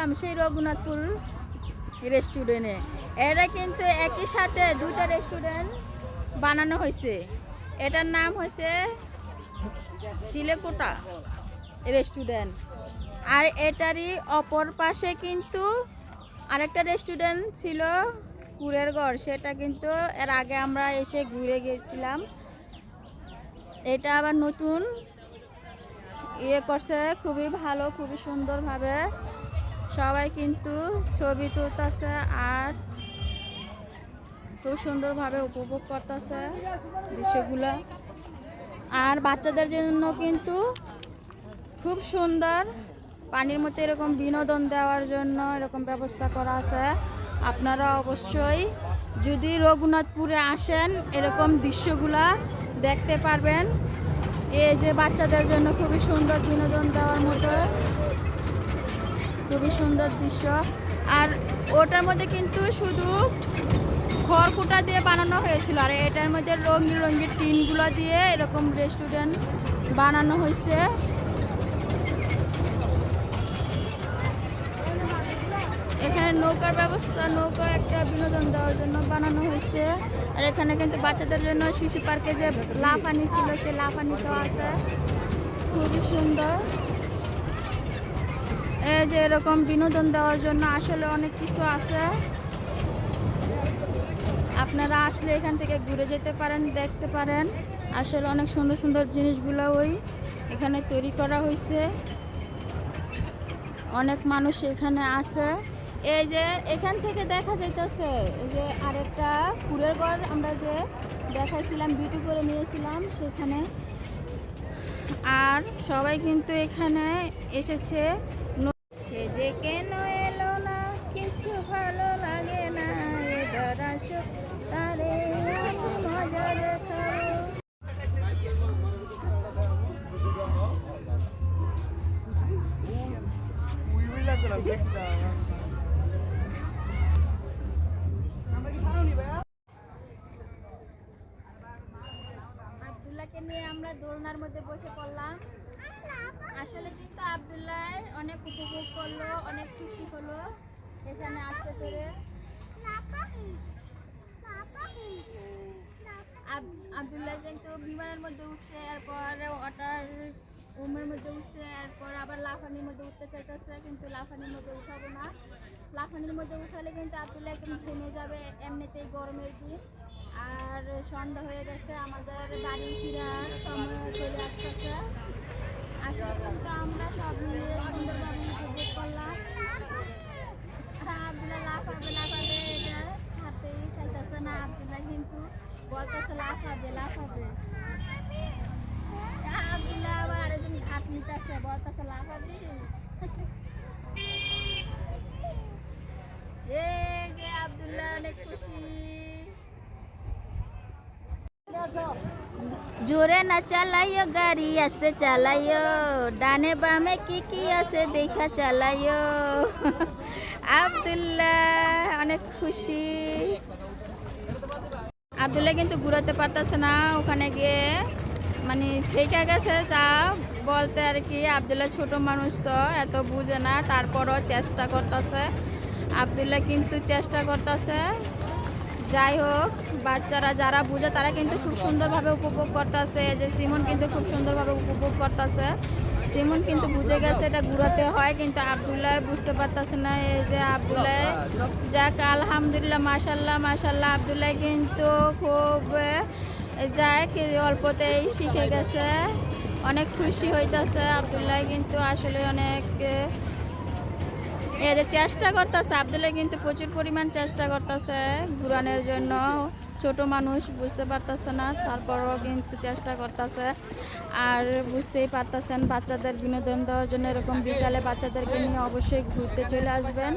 আসলাম সেই রঘুনাথপুর রেস্টুরেন্টে এটা কিন্তু একই সাথে দুইটা রেস্টুরেন্ট বানানো হয়েছে। এটার নাম হয়েছে চিলেকোটা রেস্টুরেন্ট আর এটারই অপর পাশে কিন্তু আরেকটা রেস্টুরেন্ট ছিল কুরের ঘর সেটা কিন্তু এর আগে আমরা এসে ঘুরে গেছিলাম এটা আবার নতুন। ইয়ে করছে খুবই ভালো, খুবই সুন্দরভাবে। সবাই কিন্তু ছবি তুলতেছে আর খুব সুন্দরভাবে উপভোগ করতেছে দৃশ্যগুলো। আর বাচ্চাদের জন্য কিন্তু খুব সুন্দর পানির মধ্যে এরকম বিনোদন দেওয়ার জন্য এরকম ব্যবস্থা করা আছে। আপনারা অবশ্যই যদি রঘুনাথপুরে আসেন এরকম দৃশ্যগুলা দেখতে পারবেন। এই যে বাচ্চাদের জন্য খুবই সুন্দর বিনোদন দেওয়ার মতো খুবই সুন্দর দৃশ্য। আর ওটার মধ্যে কিন্তু শুধু খড়কুটা দিয়ে বানানো হয়েছিল, আর এটার মধ্যে রঙিন রঙিন টিনগুলো দিয়ে এরকম রেস্টুরেন্ট বানানো হয়েছে। এখানে নৌকার ব্যবস্থা, নৌকা একটা বিনোদন দেওয়ার জন্য বানানো হয়েছে। আর এখানে কিন্তু বাচ্চাদের জন্য শিশু পার্কে যে লাফানি ছিল সে লাফানিটাও আছে। খুবই সুন্দর। যে এরকম বিনোদন দেওয়ার জন্য আসলে অনেক কিছু আছে। আপনারা আসলে এখান থেকে ঘুরে যেতে পারেন, দেখতে পারেন। আসলে অনেক সুন্দর সুন্দর জিনিসগুলো ওই এখানে তৈরি করা হয়েছে অনেক মানুষ এখানে আছে। এই যে এখান থেকে দেখা যাইতেছে যে আরেকটা কুড়ের ঘর আমরা যে দেখাইছিলাম বিটু করে নিয়েছিলাম সেখানে। আর সবাই কিন্তু এখানে এসেছে। নিয়ে আমরা দোলনার মধ্যে বসে পড়লাম। আসলে কিন্তু আবদুল্লাহ অনেক উপভোগ করল, অনেক খুশি হলো এখানে আসতে পেরে। আব- আবদুল্লাহ কিন্তু বিমানের মধ্যে উঠছে, এরপর ওয়াটার রুমের মধ্যে উঠছে, এরপর আবার লাফানির মধ্যে উঠতে চাইতেছে, কিন্তু লাফানির মধ্যে উঠাবো না। লাফানির মধ্যে উঠালে কিন্তু আবদুল্লাহ একদম থেমে যাবে, এমনিতেই গরমের দিন। আর সন্ধ্যা হয়ে গেছে, আমাদের বাড়ি ফেরার সময় চলে আসতেছে। আসলে কিন্তু আমরা সব মিলিয়ে সুন্দরভাবে উপভোগ করলাম। আবদুল্লাহ লাফাবে লাফাবে এটা ছাড়তেই চাইতেছে না আবদুল্লাহ, কিন্তু বলতেছে লাফাবে লাফাবে। আবদুল্লাহ আবার আরেকজন ঘাট নিতেছে, বলতেছে লাফাবে। এই যে আবদুল্লাহ, অনেক খুশি। জোরে না চালাইও, গাড়ি আসতে চালাইও। ডানে বামে কি কি আছে দেখা চালাইও। আবদুল্লাহ, অনেক খুশি। আবদুল্লাহ কিন্তু ঘুরাতে পারতেছে না, ওখানে গিয়ে। মানে থেকে গেছে যা বলতে আর কি, আবদুল্লাহ ছোট মানুষ তো, এত বুঝে না, তারপরও চেষ্টা করতেছে। আবদুল্লাহ কিন্তু চেষ্টা করতেছে। যাই হোক বাচ্চারা যারা বুঝে, তারা কিন্তু খুব সুন্দরভাবে উপভোগ করতেছে। যে সিমন কিন্তু খুব সুন্দরভাবে উপভোগ করতেছে। সিমন কিন্তু বুঝে গেছে এটা ঘুরাতে হয়, কিন্তু আবদুল্লাহ বুঝতে পারতেছে না। এই যে আবদুল্লাহ, যাক, আলহামদুলিল্লাহ, মাশাল্লাহ মাশাল্লাহ, আবদুল্লাহ কিন্তু খুব যায় অল্পতেই শিখে গেছে। অনেক খুশি হইতাছে আবদুল্লাহ কিন্তু, আসলে অনেক, এই যে চেষ্টা করতেছে, আবদুল্লাহ কিন্তু প্রচুর পরিমাণ চেষ্টা করতেছে ঘুরানোর জন্য। ছোট মানুষ বুঝতে পারতেছে না, তারপরও কিন্তু চেষ্টা করতেছে। আর বুঝতেই পারতেছেন বাচ্চাদের বিনোদন দেওয়ার জন্য এরকম বিকালে বাচ্চাদেরকে নিয়ে অবশ্যই ঘুরতে চলে আসবেন।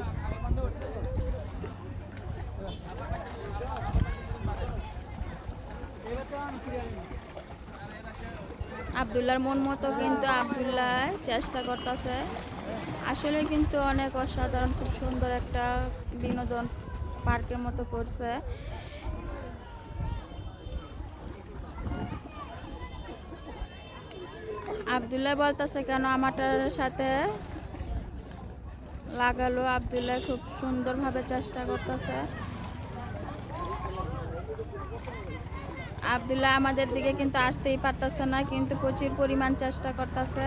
আবদুল্লার মন মতো কিন্তু আবদুল্লাহ চেষ্টা করতেছে। আসলে কিন্তু অনেক অসাধারণ, খুব সুন্দর একটা বিনোদন পার্কের মতো করছে। আবদুল্লাহ বলতেছে কেন আমারটার সাথে লাগালো। আবদুল্লাহ খুব সুন্দরভাবে চেষ্টা করতেছে। আবদুল্লাহ আমাদের দিকে কিন্তু আসতেই পারতেছে না, কিন্তু প্রচুর পরিমাণ চেষ্টা করতেছে।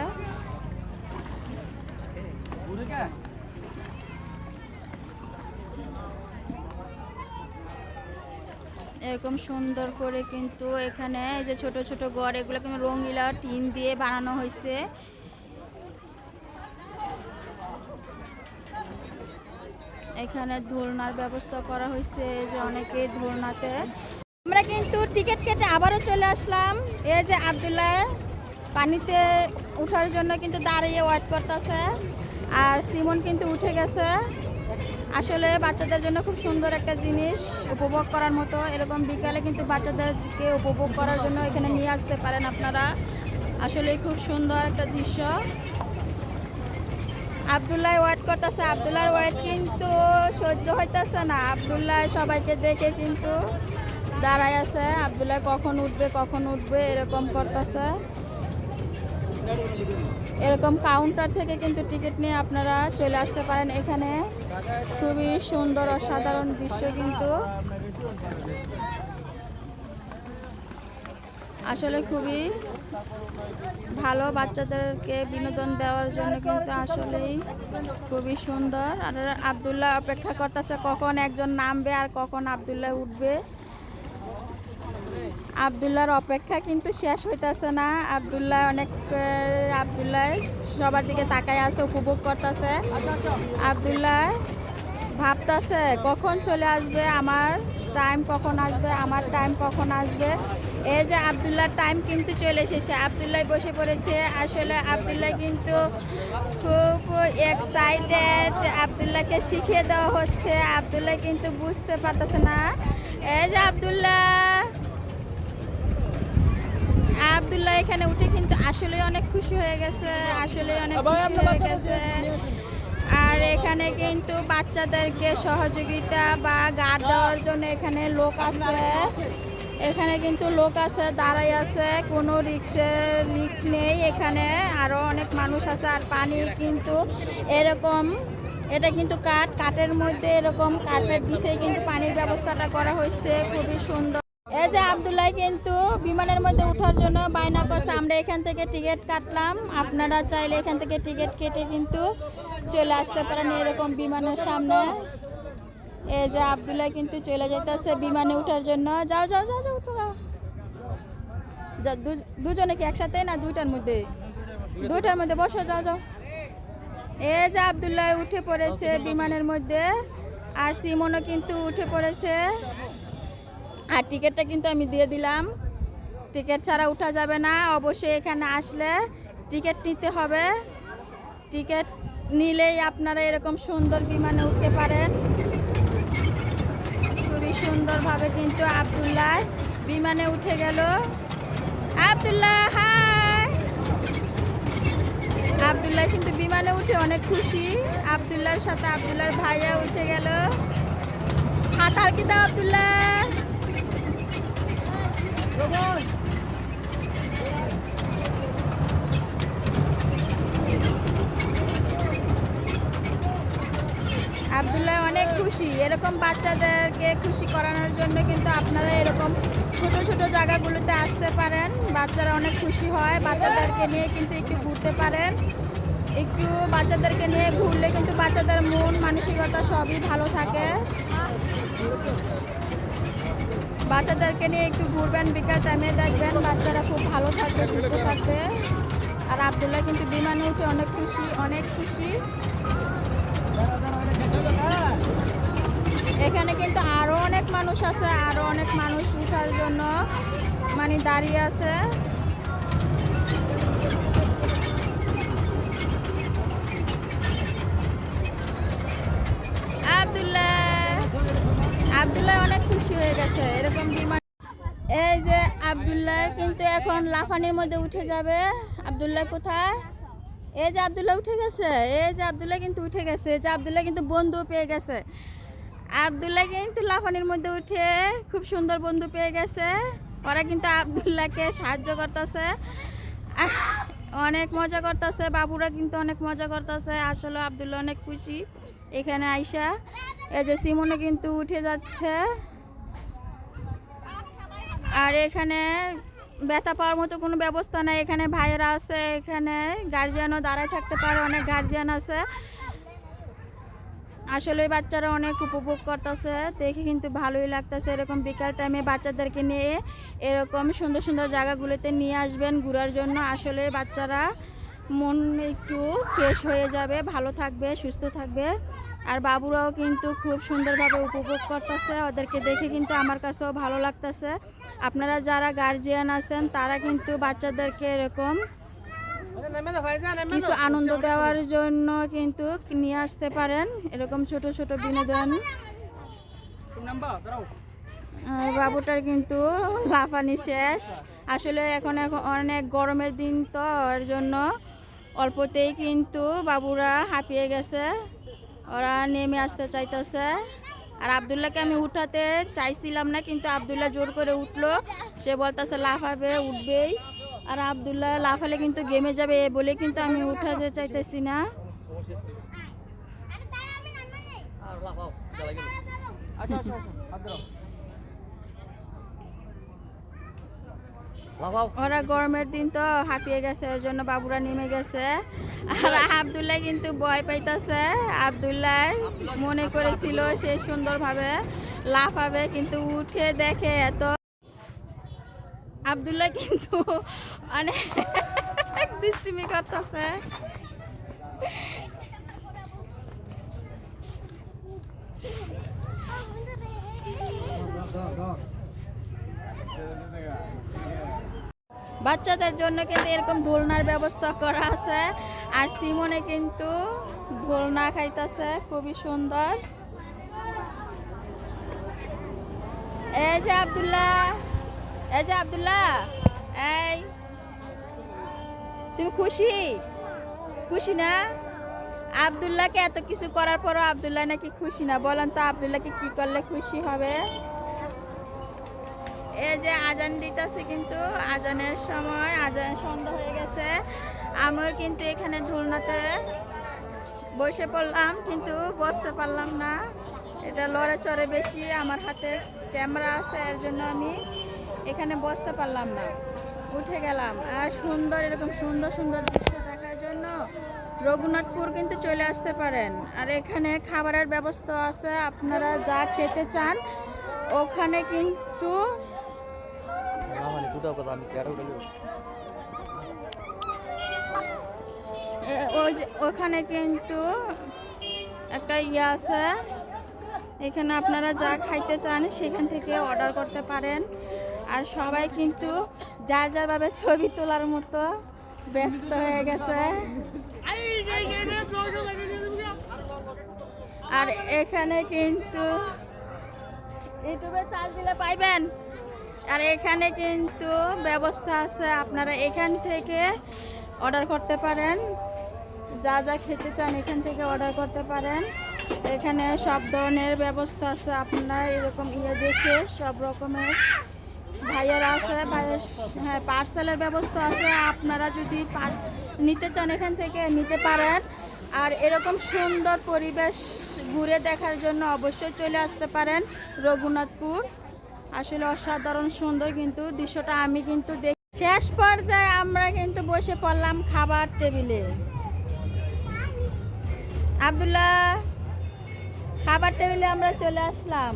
এরকম সুন্দর করে কিন্তু এখানে এই যে ছোট ছোট গড় এগুলো কিন্তু রঙিলা টিন দিয়ে বানানো হয়েছে। এখানে দোলনার ব্যবস্থা করা হয়েছে যে অনেকে দোলনাতে আমরা কিন্তু টিকিট কেটে আবারও চলে আসলাম। এই যে আবদুল্লাহ পানিতে ওঠার জন্য কিন্তু দাঁড়িয়ে ওয়েট করতেছে। আর সিমন কিন্তু উঠে গেছে। আসলে বাচ্চাদের জন্য খুব সুন্দর একটা জিনিস উপভোগ করার মতো। এরকম বিকালে কিন্তু বাচ্চাদেরকে উপভোগ করার জন্য এখানে নিয়ে আসতে পারেন আপনারা। আসলে খুব সুন্দর একটা দৃশ্য। আবদুল্লাহ ওয়েট করতেছে। আবদুল্লাহর ওয়েট কিন্তু সহ্য হইতেছে না। আবদুল্লাহ সবাইকে দেখে কিন্তু দাঁড়ায় আছে। আবদুল্লাহ কখন উঠবে কখন উঠবে, এরকম করতেছে। এরকম কাউন্টার থেকে কিন্তু টিকিট নিয়ে আপনারা চলে আসতে পারেন। এখানে খুবই সুন্দর, অসাধারণ দৃশ্য কিন্তু। আসলে খুবই ভালো বাচ্চাদেরকে বিনোদন দেওয়ার জন্য কিন্তু আসলেই খুবই সুন্দর। আর আবদুল্লাহ অপেক্ষা করতেছে কখন একজন নামবে আর কখন আবদুল্লাহ উঠবে। আবদুল্লাহর অপেক্ষা কিন্তু শেষ হইতেছে না। আবদুল্লাহ অনেক আবদুল্লাহ সবার দিকে তাকায় আছে, উপভোগ করতেছে। আবদুল্লাহ ভাবতাছে, কখন চলে আসবে? আমার টাইম কখন আসবে? আমার টাইম কখন আসবে? এই যে আবদুল্লাহর টাইম কিন্তু চলে এসেছে। আবদুল্লাহ বসে পড়েছে। আসলে আবদুল্লাহ কিন্তু খুব এক্সাইটেড আবদুল্লাহকে শিখিয়ে দেওয়া হচ্ছে। আবদুল্লাহ কিন্তু বুঝতে পারতেছে না। এই যে আবদুল্লাহ আবদুল্লাহ এখানে উঠে কিন্তু আসলে অনেক খুশি হয়ে গেছে আসলে অনেক খুশি হয়ে গেছে। আর এখানে কিন্তু বাচ্চাদেরকে সহযোগিতা বা গার্ড দেওয়ার জন্য এখানে লোক আছে। এখানে কিন্তু লোক আছে দাঁড়াই আছে কোনো রিক্সের রিক্স নেই এখানে। আরও অনেক মানুষ আছে আর পানি কিন্তু এরকম এটা কিন্তু কাঠ কাঠের মধ্যে এরকম কাঠের দিছে কিন্তু পানির ব্যবস্থাটা করা হয়েছে। খুবই সুন্দর। এই যে আবদুল্লাহ কিন্তু বিমানের মধ্যে ওঠার জন্য বায়না করছে। আমরা এখান থেকে টিকিট কাটলাম। আপনারা চাইলে এখান থেকে টিকিট কেটে কিন্তু চলে আসতে পারেন এরকম বিমানের সামনে। এই যে আবদুল্লাহ কিন্তু চলে যেতেছে বিমানে ওঠার জন্য। যাও যাও যাও যাও, উঠো দুজনে কি একসাথে না দুইটার মধ্যে? দুইটার মধ্যে বসো, যাও যাও। এই যে আবদুল্লাহ উঠে পড়েছে বিমানের মধ্যে। আর সিমনও কিন্তু উঠে পড়েছে। আর টিকিটটা কিন্তু আমি দিয়ে দিলাম। টিকিট ছাড়া উঠা যাবে না, অবশ্যই এখানে আসলে টিকিট নিতে হবে। টিকিট নিলেই আপনারা এরকম সুন্দর বিমানে উঠতে পারেন। খুবই সুন্দরভাবে কিন্তু আবদুল্লাহ বিমানে উঠে গেল। আবদুল্লাহ, হাই! আবদুল্লাহ কিন্তু বিমানে উঠে অনেক খুশি। আবদুল্লাহর সাথে আবদুল্লাহর ভাইয়া উঠে গেল। হাত আর কি দাও আবদুল্লাহ। আবদুল্লাহ অনেক খুশি। এরকম বাচ্চাদেরকে খুশি করানোর জন্য কিন্তু আপনারা এরকম ছোট ছোট জায়গাগুলোতে আসতে পারেন। বাচ্চারা অনেক খুশি হয়, বাচ্চাদেরকে নিয়ে কিন্তু একটু ঘুরতে পারেন। একটু বাচ্চাদেরকে নিয়ে ঘুরলে কিন্তু বাচ্চাদের মন, মানসিকতা সবই ভালো থাকে। বাচ্চাদেরকে নিয়ে একটু ঘুরবেন, বিকাল টাইমে দেখবেন বাচ্চারা খুব ভালো থাকবে, সুস্থ থাকবে। আর আবদুল্লাহ কিন্তু বিমানে উঠে অনেক খুশি অনেক খুশি। এখানে কিন্তু আরও অনেক মানুষ আছে আরও অনেক মানুষ উঠার জন্য মানে দাঁড়িয়ে আছে। হয়ে গেছে, এরকম বিমান এই যে আবদুল্লাহ কিন্তু এখন লাফানির মধ্যে উঠে যাবে। আবদুল্লাহ কোথায়? এই যে আবদুল্লাহ উঠে গেছে, এই যে আবদুল্লাহ কিন্তু উঠে গেছে, এই যে আবদুল্লাহ কিন্তু বন্ধু পেয়ে গেছে। আবদুল্লাহ কিন্তু লাফানির মধ্যে উঠে খুব সুন্দর বন্ধু পেয়ে গেছে। ওরা কিন্তু আবদুল্লাহকে সাহায্য করতেছে। অনেক মজা করতেছে, বাবুরা কিন্তু অনেক মজা করতেছে। আসলে আবদুল্লাহ অনেক খুশি। এখানে আইসা, এই যে সিমনে কিন্তু উঠে যাচ্ছে। আর এখানে ব্যথা পাওয়ার মতো কোনো ব্যবস্থা নাই। এখানে ভাইয়েরা আছে, এখানে গার্জিয়ানও দাঁড়ায় থাকতে পারে, অনেক গার্জিয়ান আছে। আসলে বাচ্চারা অনেক উপভোগ করতেছে, দেখে কিন্তু ভালোই লাগতেছে। এরকম বিকাল টাইমে বাচ্চাদেরকে নিয়ে এরকম সুন্দর সুন্দর জায়গাগুলোতে নিয়ে আসবেন ঘোরার জন্য। আসলে বাচ্চারা মন একটু ফ্রেশ হয়ে যাবে, ভালো থাকবে, সুস্থ থাকবে। আর বাবুরাও কিন্তু খুব সুন্দরভাবে উপভোগ করতেছে। ওদেরকে দেখে কিন্তু আমার কাছেও ভালো লাগতেছে। আপনারা যারা গার্জিয়ান আছেন, তারা কিন্তু বাচ্চাদেরকে এরকম কিছু আনন্দ দেওয়ার জন্য কিন্তু নিয়ে আসতে পারেন। এরকম ছোট ছোট বিনোদন। বাবুটার কিন্তু লাফানি শেষ। আসলে এখন অনেক গরমের দিন তো এর জন্য অল্পতেই কিন্তু বাবুরা হাঁপিয়ে গেছে। ওরা নেমে আসতে চাইতেছে। আর আবদুল্লাহকে আমি উঠাতে চাইছিলাম না কিন্তু আবদুল্লাহ জোর করে উঠল। সে বলতেছে লাফাবে উঠবেই। আর আবদুল্লাহ লাফালে কিন্তু গেমে যাবে এ বলে কিন্তু আমি উঠাতে চাইতেছি না। লাফাও ওরা গরমের দিন তো হাঁপিয়ে গেছে ওর জন্য বাবুরা নেমে গেছে। আর আবদুল্লাহ। কিন্তু ভয় পাইতেছে। আবদুল্লাহ মনে করেছিল সে সুন্দরভাবে লাফাবে কিন্তু উঠে দেখে এত। আবদুল্লাহ কিন্তু অনেক দুষ্টুমি করতেছে। বাচ্চাদের জন্য কিন্তু এরকম দোলনার ব্যবস্থা করা আছে। আর সিমনে কিন্তু দোলনা খাইতেছে, খুবই সুন্দর। এই যে আবদুল্লাহ, এই যে আব্দুল্লাহ, এই। তুমি খুশি? খুশি না? আব্দুল্লাহকে এত কিছু করার পরও আবদুল্লাহ নাকি খুশি না। বলেন তো আবদুল্লাহকে কি করলে খুশি হবে? এই যে আজান দিতেছে কিন্তু আজানের সময় আজান সন্ধ্যা হয়ে গেছে। আমিও কিন্তু এখানে ধুলনাতে বসে পড়লাম, কিন্তু বসতে পারলাম না। এটা লড়ে চড়ে বেশি, আমার হাতে ক্যামেরা আছে, এর জন্য আমি এখানে বসতে পারলাম না। উঠে গেলাম। আর সুন্দর, এরকম সুন্দর সুন্দর দৃশ্য দেখার জন্য রঘুনাথপুর কিন্তু চলে আসতে পারেন। আর এখানে খাবারের ব্যবস্থা আছে, আপনারা যা খেতে চান, ওখানে কিন্তু টুটাও কথা, আমি চেয়ারে ওখানে কিন্তু একটা ইয়ে আছে। এখানে আপনারা যা খাইতে চান সেখান থেকে অর্ডার করতে পারেন। আর সবাই কিন্তু যার যারভাবে ছবি তোলার মতো ব্যস্ত হয়ে গেছে। আর এখানে কিন্তু ইউটিউবে চার্জ দিলে পাইবেন। আর এখানে কিন্তু ব্যবস্থা আছে, আপনারা এখান থেকে অর্ডার করতে পারেন। যা যা খেতে চান এখান থেকে অর্ডার করতে পারেন। এখানে সব ধরনের ব্যবস্থা আছে, আপনারা এরকম ইয়ে দেখে সব রকমের ভাইয়েরা আছে, ভাইয়ের হ্যাঁ পার্সেলের ব্যবস্থা আছে। আপনারা যদি পার্স নিতে চান এখান থেকে নিতে পারেন। আর এরকম সুন্দর পরিবেশ ঘুরে দেখার জন্য অবশ্যই চলে আসতে পারেন রঘুনাথপুর। আসলে অসাধারণ সুন্দর কিন্তু দৃশ্যটা আমি কিন্তু দেখি শেষ পর্যায়ে আমরা কিন্তু বসে পড়লাম খাবার টেবিলে। আব্দুল্লাহ, খাবার টেবিলে আমরা চলে আসলাম।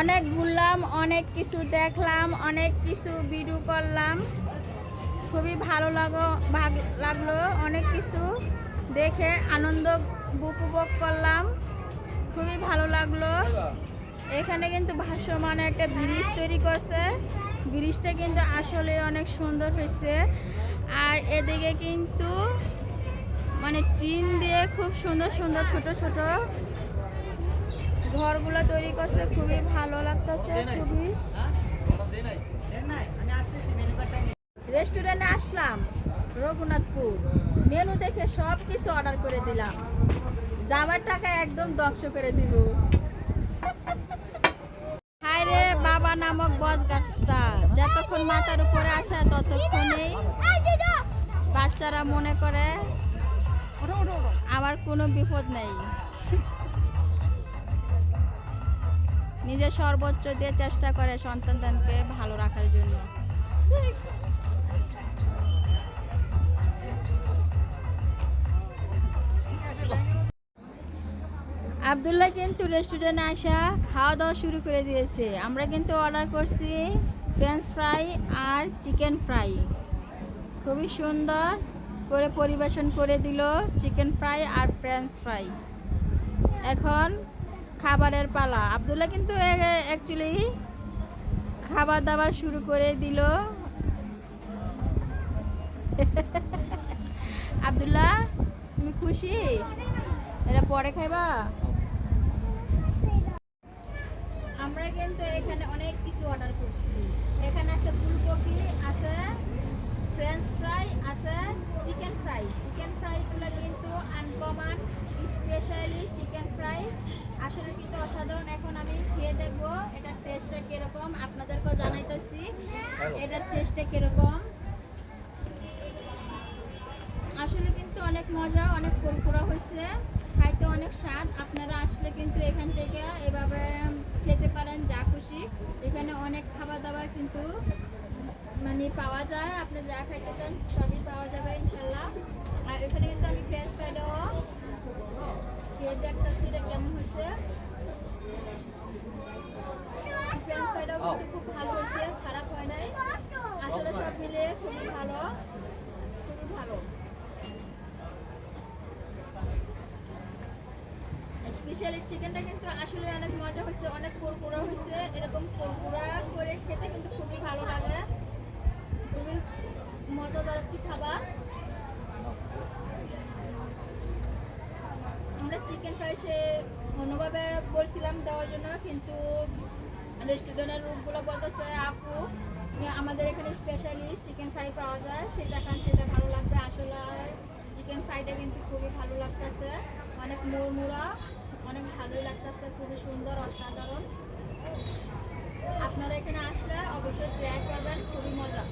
অনেক ঘুরলাম, অনেক কিছু দেখলাম, অনেক কিছু ভিডিও করলাম। খুবই ভালো লাগো লাগল অনেক কিছু দেখে আনন্দ উপভোগ করলাম। খুবই ভালো লাগল। এখানে কিন্তু ভাসমান একটা ব্রিজ তৈরি করছে। ব্রিজটা কিন্তু আসলে অনেক সুন্দর হয়েছে। আর এদিকে কিন্তু মানে টিন দিয়ে খুব সুন্দর সুন্দর ছোট ছোট ঘরগুলো তৈরি করছে। খুবই ভালো লাগতেছে, খুবই। রেস্টুরেন্টে আসলাম, রঘুনাথপুর। মেনু দেখে সব কিছু অর্ডার করে দিলাম। জামার টাকা একদম ধ্বংস করে দিব। রে, বাবা নামক বস গাছটা। যতক্ষণ মাথার উপরে আছে ততক্ষণেই বাচ্চারা মনে করে আমার কোনো বিপদ নেই। নিজের সর্বোচ্চ দিয়ে চেষ্টা করে সন্তানদেরকে ভালো রাখার জন্য। আবদুল্লাহ কিন্তু রেস্টুরেন্টে আসা খাওয়া দাওয়া শুরু করে দিয়েছে। আমরা কিন্তু অর্ডার করছি ফ্রেঞ্চ ফ্রাই আর চিকেন ফ্রাই খুবই সুন্দর করে পরিবেশন করে দিল চিকেন ফ্রাই আর ফ্রেঞ্চ ফ্রাই এখন খাবারের পালা। আবদুল্লাহ কিন্তু অ্যাকচুয়ালি খাবার দাবার শুরু করে দিল। আবদুল্লাহ, তুমি খুশি? এটা পরে খাইবা? আমরা কিন্তু এখানে অনেক কিছু অর্ডার করছি। এখানে আছে ফুলকপি, আছে ফ্রেঞ্চ ফ্রাই আছে চিকেন ফ্রাই চিকেন ফ্রাইগুলো কিন্তু আনকমন স্পেশালি চিকেন ফ্রাই আসলে কিন্তু অসাধারণ। এখন আমি খেয়ে দেখব এটার টেস্টটা কীরকম। আপনাদেরকেও জানাইতেছি এটার টেস্টটা কীরকম। আসলে কিন্তু অনেক মজা, অনেক কুরকুরা হয়েছে। খাইতে অনেক স্বাদ। আপনারা আসলে কিন্তু এখান থেকে এভাবে খেতে পারেন, যা খুশি। এখানে অনেক খাবার দাবার কিন্তু মানে পাওয়া যায়। আপনি যা খাইতে চান সবই পাওয়া যাবে ইনশাল্লাহ আর এখানে কিন্তু আমি ফ্রেঞ্চ ফ্রাইডও খেয়ে দেখতেছি এটা কেমন হয়েছে। ফ্রেঞ্চ ফ্রাইডও কিন্তু খুব ভালো হয়েছে, খারাপ হয় নাই। আসলে সব মিলিয়ে খুবই ভালো খুবই ভালো। স্পেশালি চিকেনটা কিন্তু আসলে অনেক মজা হয়েছে, অনেক কুরকুরা হয়েছে। এরকম কুরকুরা করে খেতে কিন্তু খুবই ভালো লাগে। খুবই মজাদার একটি খাবার আমরা চিকেন ফ্রাই সে অন্যভাবে বলছিলাম দেওয়ার জন্য, কিন্তু রেস্টুরেন্টের রুমগুলো বলতেছে, আপু, আমাদের এখানে স্পেশালি চিকেন ফ্রাই পাওয়া যায়, সেটা খান, সেটা ভালো লাগবে। আসলে চিকেন ফ্রাইটা কিন্তু খুবই ভালো লাগতেছে। অনেক মুড়মুড়া। অনেক ভালোই লাগতেছে, খুবই সুন্দর, অসাধারণ। আপনারা এখানে আসলে অবশ্যই ট্রাই করবেন, খুবই মজা।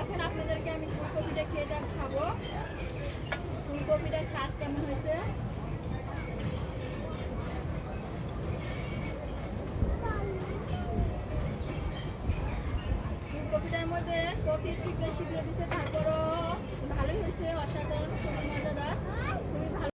এখন আপনাদেরকে আমি ফুলকপিটা খেয়ে দেখ খাব ফুলকপিটার স্বাদ কেমন হয়েছে? ফুলকপিটার মধ্যে কফি একটু বেশি দিয়ে দিছে, তারপরও